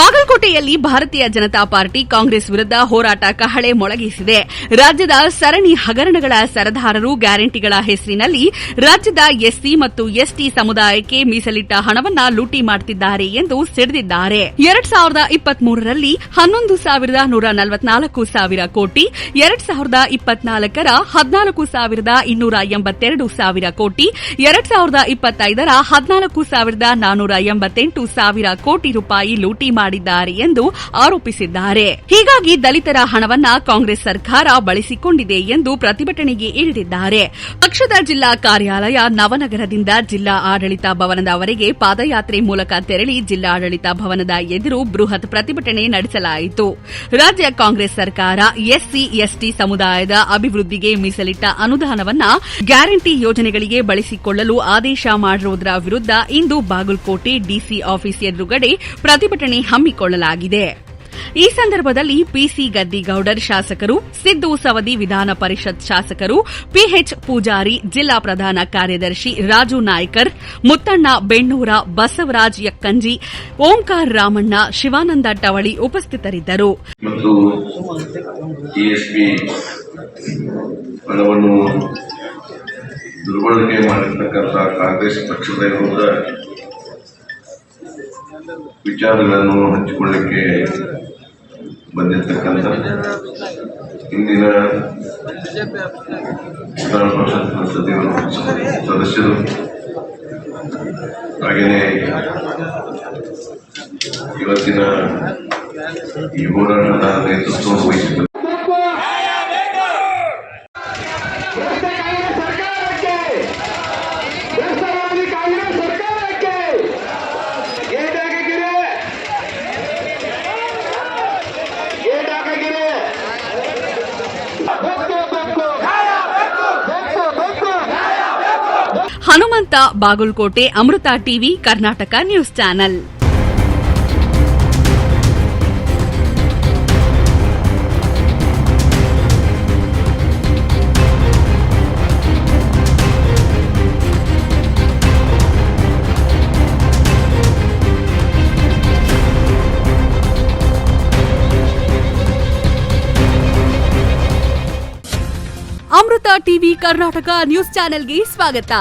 ಬಾಗಲಕೋಟೆಯಲ್ಲಿ ಭಾರತೀಯ ಜನತಾ ಪಾರ್ಟಿ ಕಾಂಗ್ರೆಸ್ ವಿರುದ್ಧ ಹೋರಾಟ ಕಹಳೆ ಮೊಳಗಿಸಿದೆ. ರಾಜ್ಯದ ಸರಣಿ ಹಗರಣಗಳ ಸರದಾರರು ಗ್ಯಾರಂಟಿಗಳ ಹೆಸರಿನಲ್ಲಿ ರಾಜ್ಯದ ಎಸ್ಸಿ ಮತ್ತು ಎಸ್ಟಿ ಸಮುದಾಯಕ್ಕೆ ಮೀಸಲಿಟ್ಟ ಹಣವನ್ನ ಲೂಟಿ ಮಾಡುತ್ತಿದ್ದಾರೆ ಎಂದು ಸಿಡಿದಿದ್ದಾರೆ. ಎರಡ್ ಸಾವಿರದ ಇಪ್ಪತ್ಮೂರರಲ್ಲಿ ಹನ್ನೊಂದು ಸಾವಿರದ ನೂರ ನಲವತ್ನಾಲ್ಕು ಸಾವಿರ ಕೋಟಿ, ಎರಡ್ ಸಾವಿರದ ಇಪ್ಪತ್ನಾಲ್ಕರ ಹದಿನಾಲ್ಕು ಸಾವಿರದ ಇನ್ನೂರ ಎಂಬತ್ತೆರಡು ಸಾವಿರ ಕೋಟಿ, ಎರಡ್ ಸಾವಿರದ ಇಪ್ಪತ್ತೈದರ ಹದಿನಾಲ್ಕು ಸಾವಿರದ ನಾನೂರ ಎಂಬತ್ತೆಂಟು ಸಾವಿರ ಕೋಟಿ ರೂಪಾಯಿ ಲೂಟಿ ಮಾಡಿದ್ದಾರೆ ಎಂದು ಆರೋಪಿಸಿದ್ದಾರೆ. ಹೀಗಾಗಿ ದಲಿತರ ಹಣವನ್ನ ಕಾಂಗ್ರೆಸ್ ಸರ್ಕಾರ ಬಳಸಿಕೊಂಡಿದೆ ಎಂದು ಪ್ರತಿಭಟನೆಗೆ ಇಳಿದಿದ್ದಾರೆ. ಪಕ್ಷದ ಜಿಲ್ಲಾ ಕಾರ್ಯಾಲಯ ನವನಗರದಿಂದ ಜಿಲ್ಲಾ ಆಡಳಿತ ಭವನದವರೆಗೆ ಪಾದಯಾತ್ರೆ ಮೂಲಕ ತೆರಳಿ ಜಿಲ್ಲಾಡಳಿತ ಭವನದ ಎದುರು ಬೃಹತ್ ಪ್ರತಿಭಟನೆ ನಡೆಸಲಾಯಿತು. ರಾಜ್ಯ ಕಾಂಗ್ರೆಸ್ ಸರ್ಕಾರ ಎಸ್ಸಿ, ಎಸ್ಟಿ ಸಮುದಾಯದ ಅಭಿವೃದ್ಧಿಗೆ ಮೀಸಲಿಟ್ಟ ಅನುದಾನವನ್ನ ಗ್ಯಾರಂಟಿ ಯೋಜನೆಗಳಿಗೆ ಬಳಸಿಕೊಳ್ಳಲು ಆದೇಶ ಮಾಡಿರುವುದರ ವಿರುದ್ಧ ಇಂದು ಬಾಗಲಕೋಟೆ ಡಿಸಿ ಆಫೀಸ್ ಎದುರುಗಡೆ ಪ್ರತಿಭಟನೆ ಹಮ್ಮಿಕೊಳ್ಳಲಾಗಿದೆ. ಈ ಸಂದರ್ಭದಲ್ಲಿ ಪಿಸಿ ಗದ್ದಿಗೌಡರ್ ಶಾಸಕರು, ಸಿದ್ದು ಸವದಿ ವಿಧಾನ ಪರಿಷತ್ ಶಾಸಕರು, ಪಿಎಚ್ ಪೂಜಾರಿ, ಜಿಲ್ಲಾ ಪ್ರಧಾನ ಕಾರ್ಯದರ್ಶಿ ರಾಜು ನಾಯ್ಕರ್, ಮುತ್ತಣ್ಣ ಬೆಣ್ಣೂರ ಬಸವರಾಜ್ ಯಕ್ಕಂಜಿ, ಓಂಕಾರ್ ರಾಮಣ್ಣ, ಶಿವಾನಂದ ಟವಳಿ ಉಪಸ್ಥಿತರಿದ್ದರು. ದುರ್ಬಳಕೆ ಮಾಡಿರ್ತಕ್ಕಂಥ ಕಾಂಗ್ರೆಸ್ ಪಕ್ಷದ ವಿರುದ್ಧ ವಿಚಾರಗಳನ್ನು ಹಂಚಿಕೊಳ್ಳಕ್ಕೆ ಬಂದಿರತಕ್ಕಂಥ ಇಂದಿನ ವಿಧಾನ ಪರಿಷತ್ ಸದಸ್ಯರು ಸದಸ್ಯರು, ಹಾಗೆಯೇ ಇವತ್ತಿನ ಈ ಹೋರಾಟದ ನೇತೃತ್ವ ಭ್ರಷ್ಟವಾದಿ Congress Hanumanta Bagalkote Amrita TV Karnataka news channel. Amrita TV Karnataka news ಚಾನೆಲ್ಗೆ ಸ್ವಾಗತ.